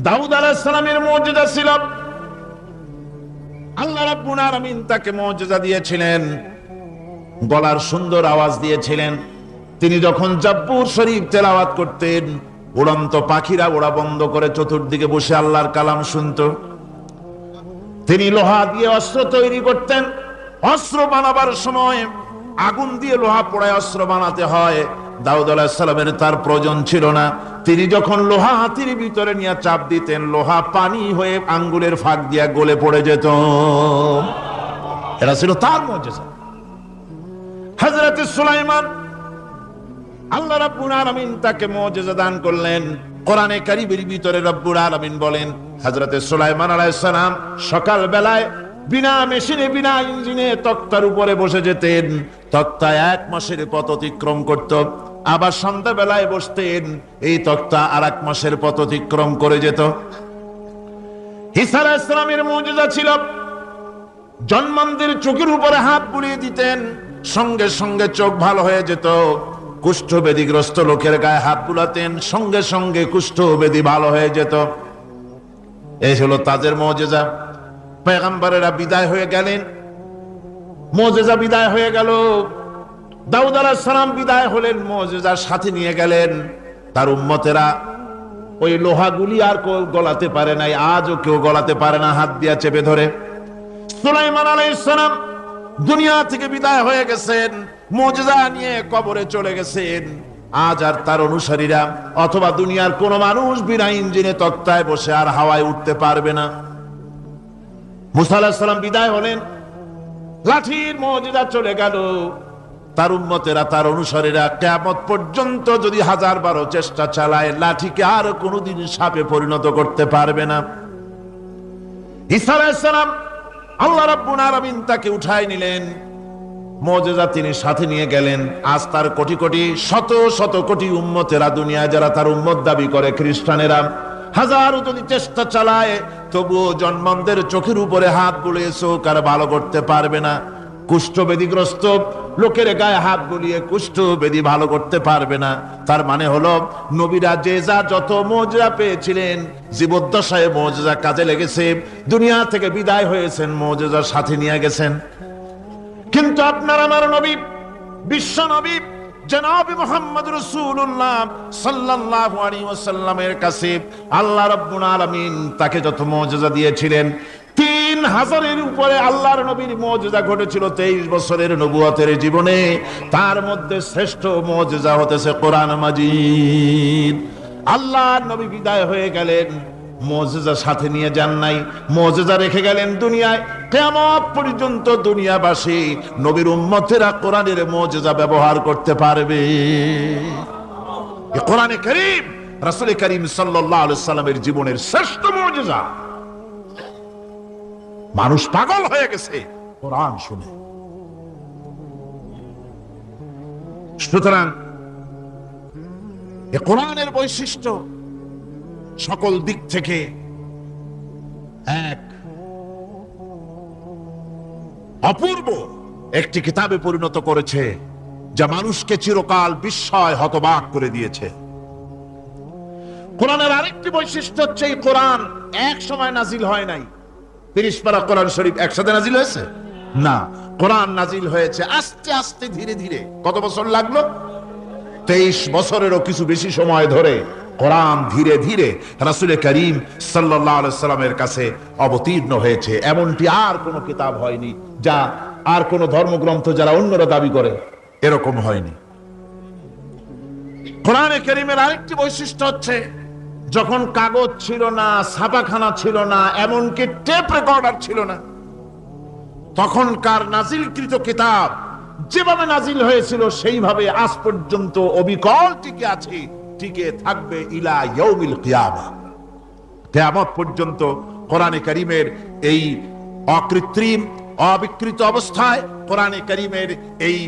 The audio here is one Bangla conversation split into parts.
দাউদ আলাহিসামের মর্যাদা ছিল আল্লাহ রাব্বুল তাকে মর্যাদা দিয়েছিলেন। গলার সুন্দর আওয়াজ দিয়েছিলেন। তিনি যখন জাব্বুর শরীফ তেলাওয়াত করতেন, উড়ন্ত পাখিরা ওড়া বন্ধ করে চতুর্দিকে বসে আল্লাহর কালাম শুনত। তিনি লোহা দিয়ে অস্ত্র তৈরি করতেন। অস্ত্র বানাবার সময় আগুন দিয়ে লোহা পোড়ায় অস্ত্র বানাতে হয়। দাউদ আলাহিসাল্লামের তার প্রয়োজন ছিল না। তিনি যখন লোহা হাতির ভিতরে নিয়ে চাপ দিতেন, লোহা পানি হয়ে আঙ্গুলের ফাঁক দিয়া গলে পড়ে যেত। এটা ছিল তার হজরত সুলাইমান আল্লাহ রাব্বুল আলামিন তাকে মুজিজা দান করলেন। কোরআনে কারিমের ভিতরে রব্বুল আলামিন বলেন, হযরতে সুলাইমান আলাইহিস সালাম সকাল বেলায় বিনা মেশিনে, বিনা ইঞ্জিনে তক্তার উপরে বসে যেতেন। তক্তা এক মাসের পথ অতিক্রম করত। আবার সন্ধ্যাবেলায় বসতেন, এই তক্তা আর এক মাসের পথ অতিক্রম করে যেত। হিসা ইসলামের সালামের মুজিজা ছিল জন্মান্দের চোখের উপরে হাত বুলিয়ে দিতেন, সঙ্গে সঙ্গে চোখ ভালো হয়ে যেত। কুষ্ঠ লোকের গায়ে হাত বুলাতেন, সঙ্গে সঙ্গে কুষ্ঠ বেদি ভালো হয়ে যেত। এই হলো তাদের মজেজা পেগাম্বারেরা বিদায় হয়ে গেলেন। মজেজা বিদায় হয়ে গেল। দাউদ আলাহ সালাম বিদায় হলেন মজেজার সাথে নিয়ে গেলেন। তার উম্মতেরা ওই লোহাগুলি আর কেউ গলাতে পারে নাই, আজও কেউ গলাতে পারে না, হাত দিয়া চেপে ধরে। সুলাইমান আলাইসালাম দুনিয়া থেকে বিদায় হয়ে গেছেন মজদা নিয়ে কবরে চলে গেছেন। আজ আর তার অনুসারীরা অথবা দুনিয়ার কোন মানুষ বিনা ইঞ্জিনে তক্তায় বসে আর হাওয়ায় উঠতে পারবে না। মুসা বিদায় হলেন। লাঠির মজদা চলে গেল। তার উন্মতেরা তার অনুসারীরা কেমত পর্যন্ত যদি হাজার বারো চেষ্টা চালায়, লাঠিকে আর কোনোদিন সাপে পরিণত করতে পারবে না। আলাইহিসসালাম আল্লাহ রাব্বুল তাকে উঠায় নিলেন। মজেজা তিনি সাথে নিয়ে গেলেন। আজ তার কোটি কোটি, শত শত কোটি উম্মতেরা দুনিয়ায়, যারা তার উম্মত দাবি করে খ্রিস্টানেরা, হাজারো যদি চেষ্টা চালায় তবুও জন্মানদের চোখের উপরে হাত বুলিয়ে আর ভালো করতে পারবে না। কুষ্ঠবেদীগ্রস্ত লোকের গায়ে হাত বুলিয়ে কুষ্ঠবেদী ভালো করতে পারবে না। তার মানে হলো, নবীরা যে যা যত মজা পেয়েছিলেন, জীবদ্দশায় মজা কাজে লেগেছে, দুনিয়া থেকে বিদায় হয়েছেন মজেজার সাথে নিয়ে গেছেন। কিন্তু আপনার আমার নবী, বিশ্ব নবী জনাব মোহাম্মদ রসুল্লাহ সাল্লাল্লাহু আলাইহি ওয়াসাল্লামের কাছে আল্লাহ রাব্বুল আলামিন তাকে যত মর্যাদা দিয়েছিলেন, তিন হাজারের উপরে আল্লাহর নবীর মর্যাদা ঘটেছিল তেইশ বছরের নবুয়তের জীবনে। তার মধ্যে শ্রেষ্ঠ মর্যাদা হতেছে কোরআন মাজিদ। আল্লাহর নবী বিদায় হয়ে গেলেন। মজেজা সাথে নিয়ে যান নাই। মজেজা রেখে গেলেন দুনিয়ায়। কেমন পর্যন্ত দুনিয়াবাসী নবীর উম্মতেরা কোরআনের মজেজা ব্যবহার করতে পারবে। কোরআনে করিম, রাসূল করিম সাল্লামের জীবনের শ্রেষ্ঠ মজেজা। মানুষ পাগল হয়ে গেছে। কোরআন শুনে। সুতরাং, এ কোরআনের বৈশিষ্ট্য সকল দিক থেকে এক। অপূর্ব একটি কিতাবে পরিণত করেছে, যা মানুষকে চিরকাল বিস্ময় হতবাক করে দিয়েছে। কোরআনের আরেকটি বৈশিষ্ট্য হচ্ছে এই কোরআন এক সময় নাজিল হয় নাই। তিরিশ পারা কোরআন শরীফ একসাথে নাজিল হয়েছে? না, কোরআন নাজিল হয়েছে আস্তে আস্তে ধীরে ধীরে। কত বছর লাগল? তেইশ বছরেরও কিছু বেশি সময় ধরে। কোরআন ধীরে ধীরে রাসুল করিম সাল্লামের কাছে অবতীর্ণ হয়েছে। এমনটি আর কোনো কিতাব হয়নি যা আর কোন ধর্মগ্রন্থ যারা অন্যরা দাবি করে, এরকম হয়নি। কোরআনে করিমের আরেকটি বৈশিষ্ট্য হচ্ছে, যখন কাগজ ছিল না, ছাপাখানা ছিল না, এমনকি টেপ রেকর্ডার ছিল না, তখনকার নাজিলকৃত কিতাব যেভাবে নাজিল হয়েছিল, সেইভাবে আজ পর্যন্ত অবিকল টিকে আছে। টিকে থাকবে ইলা ইয়ৌমিল কিয়ামা। কিয়ামত পর্যন্ত কোরআনে করিমের এই অকৃত্রিম, অবিকৃত অবস্থায় কোরআনে করিমের এই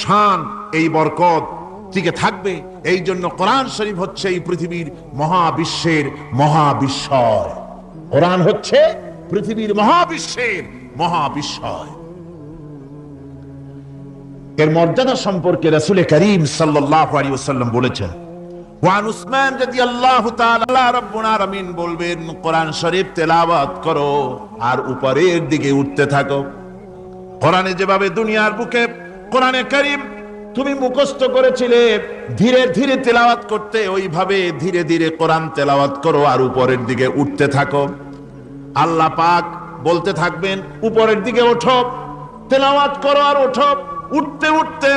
শান, এই বরকত টিকে থাকবে। এই জন্য কোরআন শরীফ হচ্ছে এই পৃথিবীর মহাবিশ্বের মহাবিস্ময় কোরআন হচ্ছে পৃথিবীর মহাবিশ্বের মহাবিস্ময় এর মর্যাদা সম্পর্কে রাসুলে করিম সাল্লাল্লাহু আলাইহি ওয়াসাল্লাম বলেছেন ওয়ান উসমান তাআলা আল্লাহ রাব্বুল আলামিন বলবেন, কোরআন শরীফ তেলাওয়াত করো আর উপরের দিকে উঠতে থাকো। কোরআনে যেভাবে দুনিয়ার বুকে, কোরআনে করিম তুমি মুখস্থ করেছিলে, ধীরে ধীরে তেলাওয়াত করতে ওইভাবে ধীরে ধীরে কোরআন তেলাওয়াত করো আর উপরের দিকে উঠতে থাকো। আল্লাহ পাক বলতে থাকবেন, উপরের দিকে ওঠো, তেলাওয়াত করো আর ওঠো, উঠতে উঠতে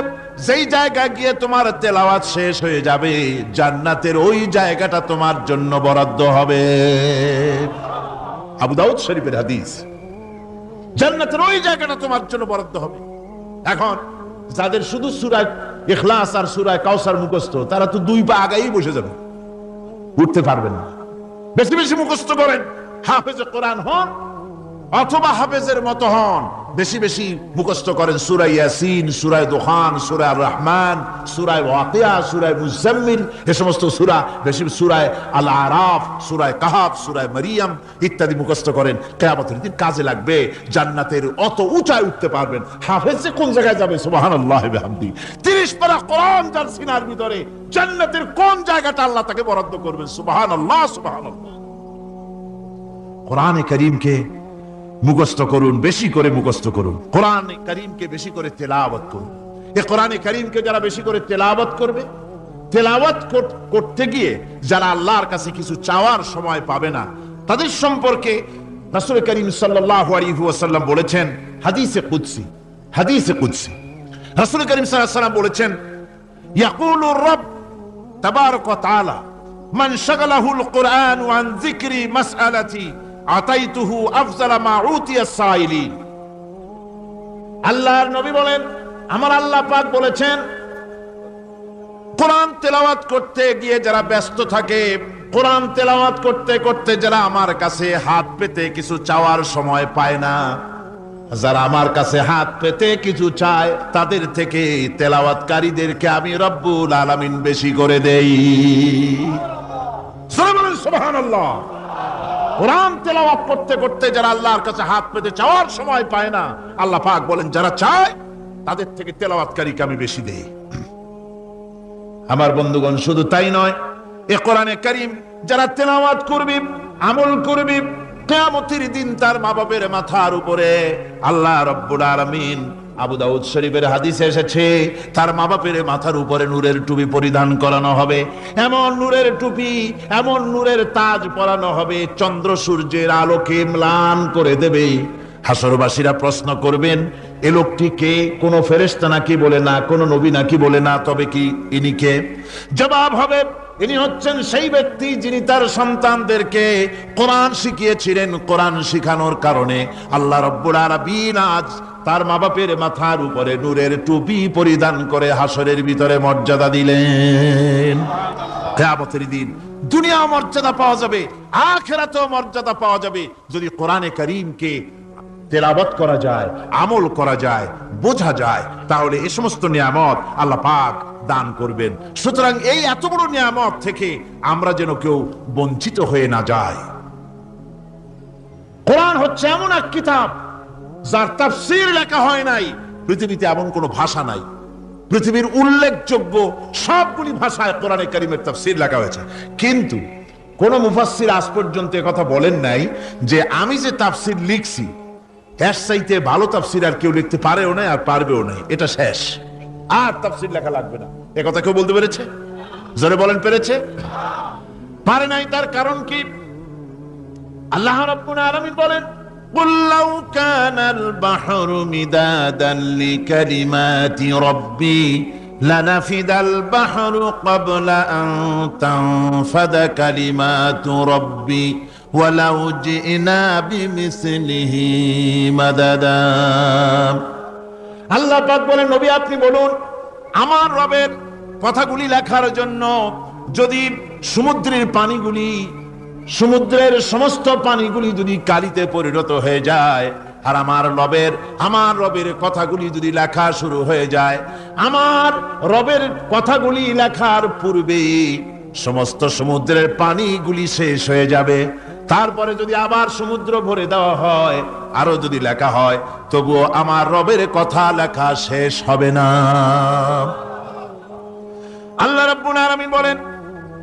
যেই জায়গা গিয়ে তোমার তেলাওয়াত শেষ হয়ে যাবে, জান্নাতের ওই জায়গাটা তোমার জন্য বরাদ্দ হবে। আবু দাউদ শরীফের হাদিস, জান্নাতের ওই জায়গাটা তোমার জন্য বরাদ্দ হবে। এখন যাদের শুধু সুরায় ইখলাস আর সুরায় কাউসার মুখস্থ, তারা তো দুই পা আগাই বসে যাবে। উঠতে পারবেন না। বেশি বেশি মুখস্থ করেন। হাফেজে কোরআন হন অথবা হাফেজের মতো হন। বেশি বেশি মুখস্থ করেন সুরাই ইয়াসিন সুরায় দোহান সুরায় রহমান সুরায় ওয়াকিয়া, সুরায় মুজাম্মিল এ সমস্ত সুরা বেশি সুরায় আল আরাফ সুরায় কাহাব সুরায় মারিয়াম ইত্যাদি মুখস্থ করেন। কেয়ামতের দিন কাজে লাগবে, জান্নাতের অত উঁচায় উঠতে পারবেন। হাফেজে কোন জায়গায় যাবে? সুবহানাল্লাহ বিহামদি। 30 পারা কোরআন যার সিনার ভিতরে, জান্নাতের কোন জায়গাটা আল্লাহ তাকে বরাদ্দ করবেন? সুবহানাল্লাহ সুবহানাল্লাহ। কোরআনে করিমকে মুখস্থ করুন, বেশি করে মুখস্থ করুন। কোরআন করিমকে বেশি করে তেলাওয়াত করুন। এ কোরআনে করিমকে যারা বেশি করে তেলাওয়াত করবে, তেলাওয়াত করতে গিয়ে যারা আল্লাহর কাছে কিছু চাওয়ার সময় পাবে না, তাদের সম্পর্কে রাসূল করিম সাল্লাল্লাহু আলাইহি ওয়াসাল্লাম বলেছেন, হাদিসে কুদসি হাদিসে কুদসি। রাসূল করিম সাল্লাল্লাহু আলাইহি ওয়াসাল্লাম বলেছেন ইয়াকুলুর রব তাবারাক ওয়া তাআলা মান শাগালাহুল কুরআন ওয়ান যিকরি মাসআলাতি আতাইতুহু আফজালা মা উতিয়া সাইলিন। আল্লাহর নবী বলেন, আমার আল্লাহ পাক বলেছেন, কোরআন তেলাওয়াত করতে গিয়ে যারা ব্যস্ত থাকে, কোরআন তেলাওয়াত করতে করতে যারা আমার কাছে হাত পেতে কিছু চাওয়ার সময় পায় না, যারা আমার কাছে হাত পেতে কিছু চায়, তাদের থেকে তেলাওয়াতকারীদেরকে আমি রব্বুল আলামিন বেশি করে দেই। সুবহানাল্লাহ। কোরআন তেলাওয়াত করতে করতে যারা আল্লাহর কাছে হাত পেতে চাওয়ার সময় পায় না, আল্লাহ পাক বলেন, যারা চায়, তাদের থেকে তেলাওয়াতকারীকে আমি বেশি দেই। আমার বন্ধুগণ, শুধু তাই নয়, এ কোরআনে করিম যারা তেলাওয়াত করবি, আমল করবি, কেয়ামতের দিন তার মা বাপের মাথার উপরে আল্লাহ রব্বুল আলামিন আবু দাউদ শরীফের হাদিসে এসেছে, তার মা বাপের মাথার উপরে নূরের টুপি পরিধান করানো হবে। এমন নূরের টুপি, এমন নূরের তাজ পরানো হবে, চন্দ্র সূর্যের আলোকে ম্লান করে দেবে। হাসরবাসীরা প্রশ্ন করবেন, এ লোকটি কে? কোন ফেরেস্তা নাকি বলে না, কোন নবী নাকি বলে না, তবে কি ইনি কে? জবাব হবে ইনি হচ্ছেন সেই ব্যক্তি যিনি তার সন্তানদেরকে কোরআন শিখিয়েছিলেন, কোরআন শিখানোর কারণে। আল্লাহ রব্বুল আজ তার মা বাপের মাথার উপরে নূরের টুপি পরিধান করে হাসরের ভিতরে মর্যাদা দিলেন। কেয়ামতের দিন দুনিয়া মর্যাদা পাওয়া যাবে, আখেরাতেও মর্যাদা পাওয়া যাবে। যদি কোরআনে করিমকে তেলাবত করা যায়, আমল করা যায়, বোঝা যায়, তাহলে এ সমস্ত নিয়ামত আল্লাহ পাক দান করবেন। সুতরাং এই এত বড় নিয়ামত থেকে আমরা যেন কেউ বঞ্চিত হয়ে না যায় কোরআন হচ্ছে এমন এক কিতাব, যার তাফসীর লেখা হয় নাই, পৃথিবীতে এমন কোনো ভাষা নাই। পৃথিবীর উল্লেখযোগ্য সবগুলি ভাষায় কোরআনে কারিমের তাফসীর লেখা হয়েছে। কিন্তু কোন মুফাসসির আজ পর্যন্ত কথা বলেন নাই যে আমি যে তাফসির লিখছি, এর ভালো তাফসির আর কেউ লিখতে পারেও নাই আর পারবেও নাই। এটা শেষ। আর তাফসীর লেখা লাগবে না। এ কথা কেউ বলতে পেরেছে জোরে বলেন পেরেছে পারে নাই তার কারণ কি আল্লাহ রাব্বুল আলামিন বলেন قل لو كان البحر مدادا لكلمات ربي لنفد البحر قبل أن تنفد كلمات ربي ولو جئنا بمثله مددا আল্লাহ পাক বলেন নবী আপনি বলুন আমার রবের কথাগুলি লেখার জন্য যদি সমুদ্রের পানিগুলি, সমুদ্রের সমস্ত পানিগুলি যদি কালিতে পরিণত হয়ে যায়, আর আমার রবের আমার রবের কথাগুলি যদি লেখা শুরু হয়ে যায়, আমার রবের কথাগুলি লেখার পূর্বেই সমস্ত সমুদ্রের পানিগুলি শেষ হয়ে যাবে। তারপরে যদি আবার সমুদ্র ভরে দেওয়া হয় আরো যদি লেখা হয় তবুও আমার রবের কথা লেখা শেষ হবে না আল্লাহ রাব্বুল আলামিন বলেন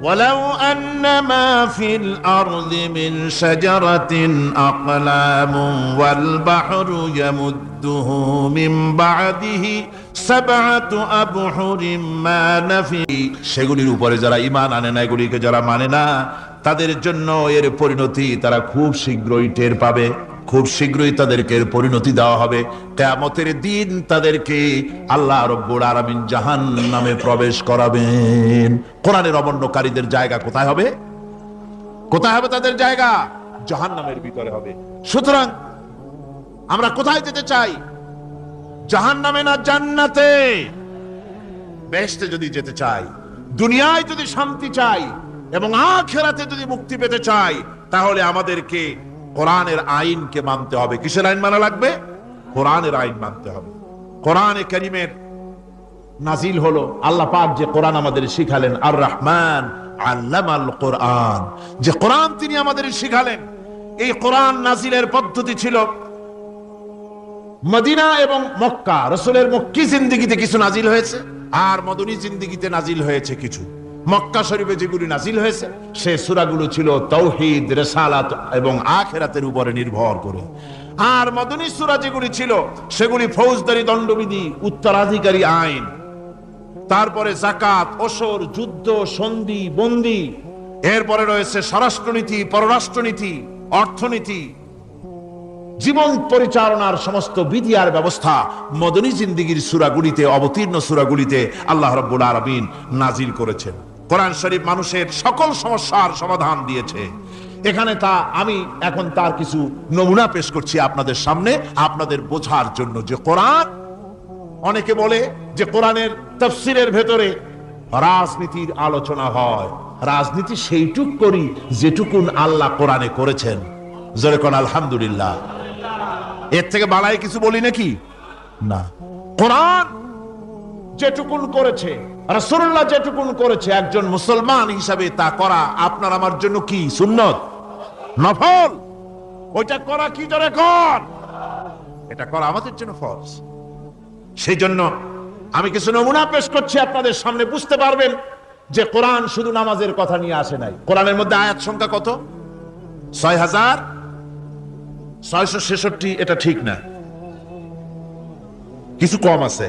ولو أن ما في الأرض من شجرة أقلام والبحر يمده من بعده سبعة أبحر ما نفي সেগুলির উপরে যারা ইমান আনে না এগুলিকে যারা মানে না তাদের জন্য এর পরিণতি তারা খুব শীঘ্রই টের পাবে, খুব শীঘ্রই তাদেরকে এর পরিণতি দেওয়া হবে। কেয়ামতের দিন তাদেরকে আল্লাহ রব্বুর আরামিন জাহান নামে প্রবেশ করাবেন। কোরআনের অবন্যকারীদের জায়গা কোথায় হবে? কোথায় হবে তাদের জায়গা? জাহান নামের ভিতরে হবে। সুতরাং আমরা কোথায় যেতে চাই? জাহান নামে না জান্নাতে? বেহেশতে যদি যেতে চাই, দুনিয়ায় যদি শান্তি চাই এবং আখেরাতে যদি মুক্তি পেতে চাই, তাহলে আমাদেরকে কোরআনের আইনকে মানতে হবে। কিসের আইন মানা লাগবে? কোরআনের আইন মানতে হবে। কোরআনে করিমের নাজিল হলো, আল্লাহ পাক যে কোরআন আমাদের শিখালেন আর রহমান কোরআন। যে কোরআন তিনি আমাদের শিখালেন, এই কোরআন নাজিলের পদ্ধতি ছিল মদিনা এবং মক্কা। রসুলের মক্কি জিন্দিগিতে কিছু নাজিল হয়েছে, আর মদনী জিন্দিগিতে নাজিল হয়েছে কিছু। মক্কা শরীফে যেগুলি নাজিল হয়েছে, সে সুরাগুলো ছিল তৌহিদ, রেসালাত এবং আখেরাতের উপরে নির্ভর করে। আর মদনী সুরা যেগুলি ছিল, সেগুলি ফৌজদারি, দণ্ডবিধি, উত্তরাধিকারী আইন। তারপরে জাকাত অসর যুদ্ধ, সন্ধি, বন্দি। এরপরে রয়েছে স্বরাষ্ট্রনীতি, পররাষ্ট্রনীতি, অর্থনীতি। জীবন পরিচালনার সমস্ত বিধি আর ব্যবস্থা মদনী জিন্দিগির সুরাগুলিতে, অবতীর্ণ সুরাগুলিতে আল্লাহ রব্বুল আরবিন নাজিল করেছেন। কোরআন শরীফ মানুষের সকল সমস্যার সমাধান দিয়েছে। এখানে তা আমি এখন তার কিছু নমুনা পেশ করছি আপনাদের সামনে, আপনাদের বোঝার জন্য যে কোরআন, অনেকে বলে যে কোরআনের তফসিরের ভেতরে রাজনীতির আলোচনা হয়। রাজনীতি সেইটুক করি যেটুকুন আল্লাহ কোরআনে করেছেন। জোরে কোন আলহামদুলিল্লাহ। এর থেকে বাড়াই কিছু বলি নাকি? না। কোরআন যেটুকুন করেছে, রাসূলুল্লাহ যেটুকুন করেছে, একজন মুসলমান হিসাবে তা করা আপনার আমার জন্য কি সুন্নত? নফল? ওইটা করা কি জোরে কর এটা করা আমাদের জন্য ফরজ। সেই জন্য আমি কিছু নমুনা পেশ করছি, আপনাদের সামনে বুঝতে পারবেন যে কোরআন শুধু নামাজের কথা নিয়ে আসে নাই। কোরআনের মধ্যে আয়াত সংখ্যা কত? ছয় হাজার ছয়শো ছেষট্টি, এটা ঠিক না। কিছু কম আছে।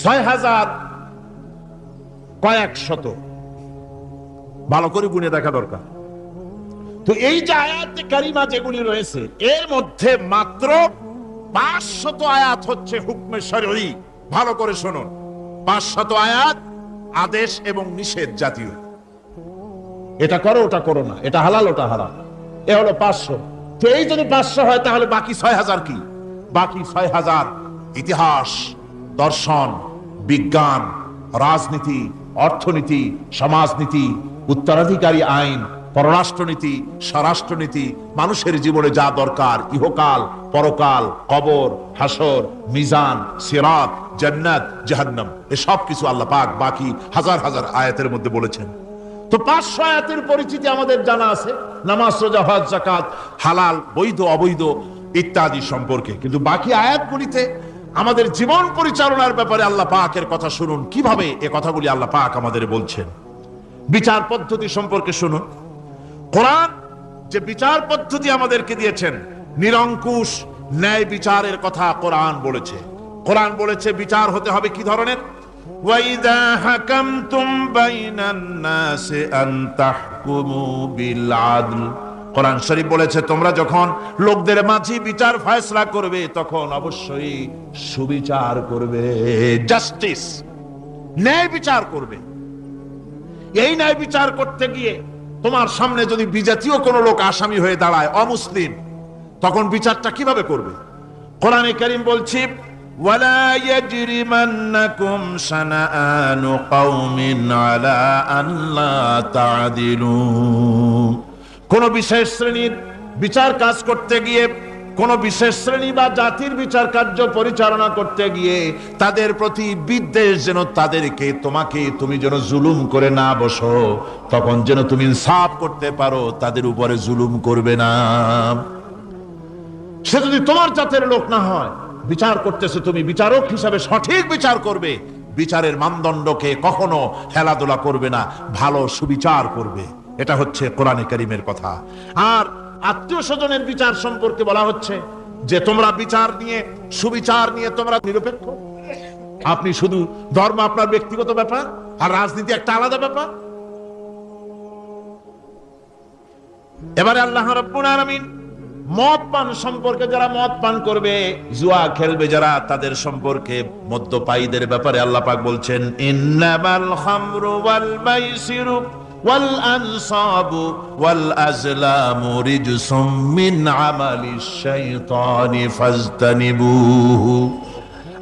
ছয় হাজার কয়েক শত ভালো করে গুনে দেখা দরকার। তো এই যে আয়াত কারিমা যেগুলি রয়েছে, এর মধ্যে মাত্র পাঁচশত আয়াত হচ্ছে হুকমে শরী ভালো করে শুনুন। পাঁচশত আয়াত আদেশ এবং নিষেধ জাতীয়। এটা করো, ওটা করো না। এটা হালাল, ওটা হারাম। এ হলো পাঁচশো। তো এই যদি পাঁচশো হয়, তাহলে বাকি ছয় হাজার কি? বাকি ছয় হাজার ইতিহাস। দর্শন, বিজ্ঞান, রাজনীতি, অর্থনীতি, সমাজনীতি, উত্তরাধিকারী আইন, পররাষ্ট্রনীতি, স্বরাষ্ট্রনীতি, মানুষের জীবনে যা দরকার, ইহকাল, পরকাল, কবর হাসর মিজান, সিরাত, জান্নাত, জাহান্নাম। এসব কিছু আল্লাহ পাক বাকি হাজার হাজার আয়াতের মধ্যে বলেছেন। তো পাঁচশো আয়াতের পরিচিতি আমাদের জানা আছে, নামাজ, রোজা জাকাত হালাল, বৈধ, অবৈধ ইত্যাদি সম্পর্কে। কিন্তু বাকি আয়াতগুলিতে আমাদের জীবন পরিচালনার ব্যাপারে আল্লাহ পাকের কথা শুনুন। কীভাবে এ কথাগুলি আল্লাহ পাক আমাদের বলছেন? বিচার পদ্ধতি সম্পর্কে শুনুন। কোরআন যে বিচার পদ্ধতি আমাদেরকে দিয়েছেন, নিরঙ্কুশ ন্যায় বিচারের কথা কোরআন বলেছে। কোরআন বলেছে, বিচার হতে হবে কি ধরনের? ওয়াইদা حَكَمْتُمْ بَيْنَ النَّاسِ أَن تَحْكُمُوا بِالْعَدْلِ কোরআন শরীফ বলেছে তোমরা যখন লোকদের মাঝে বিচার ফয়সলা করবে তখন অবশ্যই সুবিচার করবে জাস্টিস ন্যায় বিচার করবে এই ন্যায় বিচার করতে গিয়ে তোমার সামনে যদি বিজাতীয় কোনো লোক আসামি হয়ে দাঁড়ায় অমুসলিম তখন বিচারটা কিভাবে করবে কোরআনে করিম বলছি ولا يجرمنكم شنآن قوم على ألا تعدلوا কোন বিশেষ শ্রেণির বিচার কাজ করতে গিয়ে, কোন বিশেষ শ্রেণি বা জাতির বিচার কার্য পরিচালনা করতে গিয়ে তাদের প্রতি বিদ্বেষ যেন তাদেরকে, তোমাকে তুমি যেন জুলুম করে না বসো, তখন যেন তুমি সাফ করতে পারো, তাদের উপরে জুলুম করবে না। সে যদি তোমার জাতের লোক না হয়, বিচার করতেছে তুমি, বিচারক হিসাবে সঠিক বিচার করবে, বিচারের মানদণ্ডকে কখনো খেলাধুলা করবে না, ভালো সুবিচার করবে। এটা হচ্ছে কোরআনে করিমের কথা। আর আত্মীয় স্বজনের বিচার সম্পর্কে বলা হচ্ছে যে তোমরা বিচার নিয়ে, সুবিচার নিয়ে তোমরা নিরপেক্ষ। আপনি শুধু ধর্ম আপনার ব্যক্তিগত ব্যাপার আর রাজনীতি একটা আলাদা ব্যাপার। এবারে আল্লাহ মদ পান সম্পর্কে যারা মদ পান করবে, জুয়া খেলবে যারা, তাদের সম্পর্কে মদ্যপায়ীদের ব্যাপারে আল্লাহ পাক বলছেন ওয়াল আনসাবু ওয়াল আজলামু রিজসুম মিন আমালিশ শাইতানি ফাজতানিবুহু।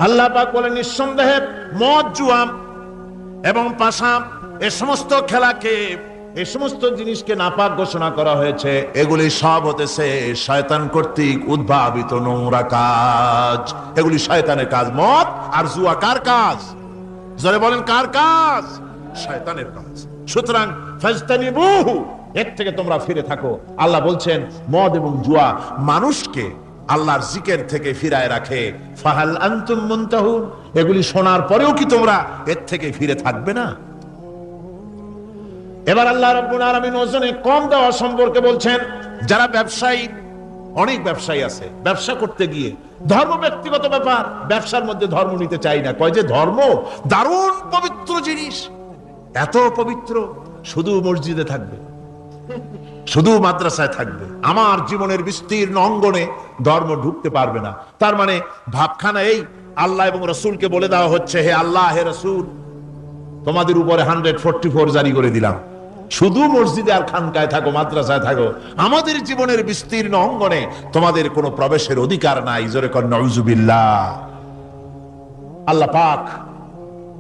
আল্লাহ পাক বলেন, নিঃসন্দেহে মদ জুয়া এবং পাশা এ সমস্ত খেলাকে এই সমস্ত জিনিসকে নাপাক ঘোষণা করা হয়েছে। এগুলি সব হতেছে শয়তান কর্তৃক উদ্ভাবিত নোংরা কাজ। এগুলি শয়তানের কাজ, মদ আর জুয়া কার কাজ? জোরে বলেন, কার কাজ? শয়তানের কাজ। সুতরাং ফাজতানিবুহু, এর থেকে তোমরা ফিরে থাকো। আল্লাহ বলছেন, মদ এবং জুয়া মানুষকে আল্লাহর জিকের থেকে ফিরায় রাখে। ফাহাল আনতুম মুনতাহুন, এগুলি শোনার পরেও কি তোমরা এর থেকে ফিরে থাকবে না? এবার আল্লাহ রাব্বুল আলামিন ওজনে কম দেওয়া সম্পর্কে বলছেন, যারা ব্যবসায়ী, অনেক ব্যবসায়ী আছে, ব্যবসা করতে গিয়ে ধর্ম ব্যক্তিগত ব্যাপার, ব্যবসার মধ্যে ধর্ম নিতে চাই না। কয় যে ধর্ম? দারুণ পবিত্র জিনিস। এত পবিত্র, শুধু মসজিদে থাকবে, শুধু মাদ্রাসায় থাকবে। আমার জীবনের বিস্তীর্ণ অঙ্গনে ধর্ম ঢুকতে পারবে না। তার মানে ভাবখানা এই, আল্লাহ এবং রসুলকে বলে দেওয়া হচ্ছে, হে আল্লাহ, হে রসুল, তোমাদের উপরে হান্ড্রেড ফোরটি ফোর জারি করে দিলাম। শুধু মসজিদে আর খানকায় থাকো, মাদ্রাসায় থাকো। আমাদের জীবনের বিস্তীর্ণ অঙ্গনে তোমাদের কোনো প্রবেশের অধিকার নাই। জোরে কর নজুবিল্লাহ আল্লাহ পাক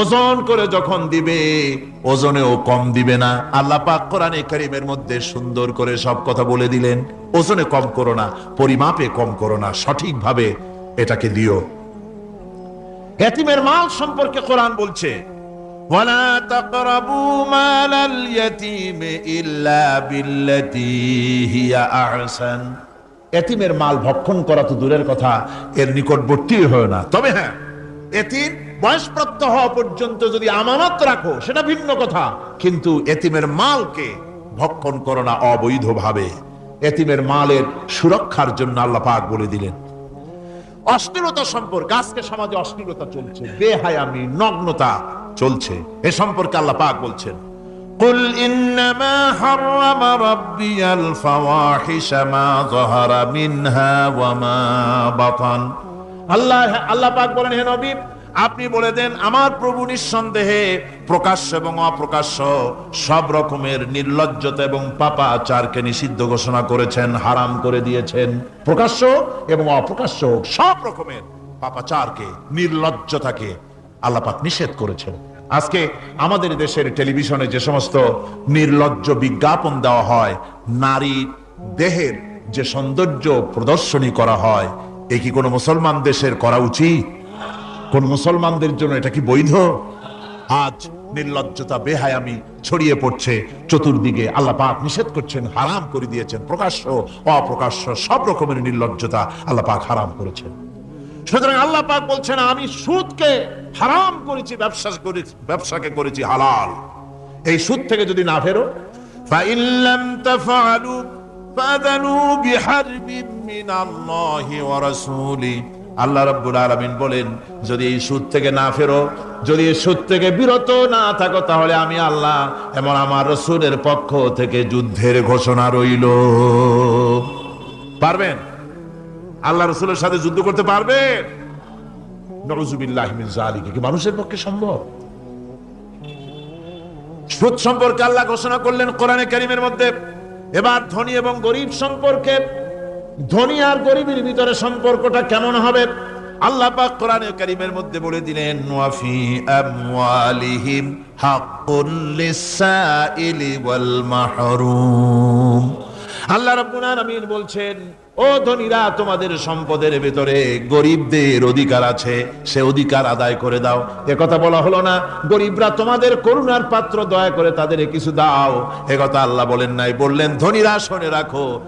ওজন করে যখন দিবে ওজনেও কম দিবে না আল্লাহ পাক কোরআনে কারীমের মধ্যে সুন্দর করে সব কথা বলে দিলেন ওজনে কম করো না পরিমাপে কম করো না সঠিকভাবে এটাকে দিও এতিমের মাল সম্পর্কে কোরআন বলছে ولا تقربوا مال اليتيم إلا بالتي هي أحسن এতিমের মাল ভক্ষণ করা তো দূরের কথা এর নিকটবর্তী হয় না তবে হ্যাঁ এতিম বয়সপ্রাপ্ত হওয়া পর্যন্ত যদি আমানত রাখো সেটা ভিন্ন কথা কিন্তু এতিমের মালকে ভক্ষণ করো না অবৈধভাবে এতিমের মালের সুরক্ষার জন্য আল্লাহ পাক বলে দিলেন অশ্লীলতা সম্পর্কে আজকে সমাজে অশ্লীলতা চলছে বেহায়ামি নগ্নতা চলছে এ সম্পর্কে আল্লাহ পাক বলছেন قل إنما حرم ربي الفواحش ما ظهر منها وما بطن আল্লাহ আল্লাহ পাক বলেন হে নবী আপনি বলে দেন, আমার প্রভু নিঃসন্দেহে প্রকাশ্য এবং অপ্রকাশ্য সব রকমের নির্লজ্জতা এবং পাপাচারকে নিষিদ্ধ ঘোষণা করেছেন, হারাম করে দিয়েছেন। প্রকাশ্য এবং অপ্রকাশ্য সব রকমের পাপাচারকে, নির্লজ্জতাকে আল্লাপাক নিষেধ করেছেন। আজকে আমাদের দেশের টেলিভিশনে যে সমস্ত নির্লজ্জ বিজ্ঞাপন দেওয়া হয়, নারী দেহের যে সৌন্দর্য প্রদর্শনী করা হয়, এ কি কোনো মুসলমান দেশের করা উচিত? কোন মুসলমানদের জন্য এটা কি বৈধ? আজ নির্লজ্জতা, বেহায়ামি ছড়িয়ে পড়ছে। চতুর্দিকে আল্লাহ পাক নিষেধ করছেন, হারাম করে দিয়েছেন। প্রকাশ্য, অপ্রকাশ্য, সব রকমের নির্লজ্জতা আল্লাহ পাক হারাম করেছেন। সুতরাং আল্লাহ পাক বলছেন, আমি সুদকে হারাম করেছি, ব্যবসা করে ব্যবসাকে করেছি হালাল। এই সুদ থেকে যদি না ফেরো ফাইল্লাম আল্লাহ রাব্বুল আলামিন বলেন, যদি এই সুদ থেকে না ফেরো, যদি এই সুদ থেকে বিরত না থাকো, তাহলে আমি আল্লাহ এবং আমার রসুলের পক্ষ থেকে যুদ্ধের ঘোষণা রইল। পারবেন? আল্লাহ রসুলের সাথে যুদ্ধ করতে পারবেন? কি মানুষের পক্ষে সম্ভব? সুদ সম্পর্কে আল্লাহ ঘোষণা করলেন কোরআনে কারিমের মধ্যে। এবার ধনী এবং গরিব সম্পর্কে ধনী আর গরিবের ভিতরে সম্পর্কটা কেমন হবে? আল্লাহ পাক কোরআনে কারিমের মধ্যে বলে দিলেন ওয়াফি আমওয়ালিহিম হাক্কুন লিসাইলি ওয়াল মাহরুম। আল্লাহ রাব্বুল আলামিন বলছেন, ও ধনীরা, তোমাদের সম্পদের ভেতরে গরিবদের অধিকার আছে, সে অধিকার আদায় করে দাও। এ কথা বলা হলো না। গরিবরা তোমাদের করুণার পাত্র দয়া করে তাদের কিছু দাও। এ কথা আল্লাহ বলেন নাই। বললেন, ধনীরা, শোনে রাখো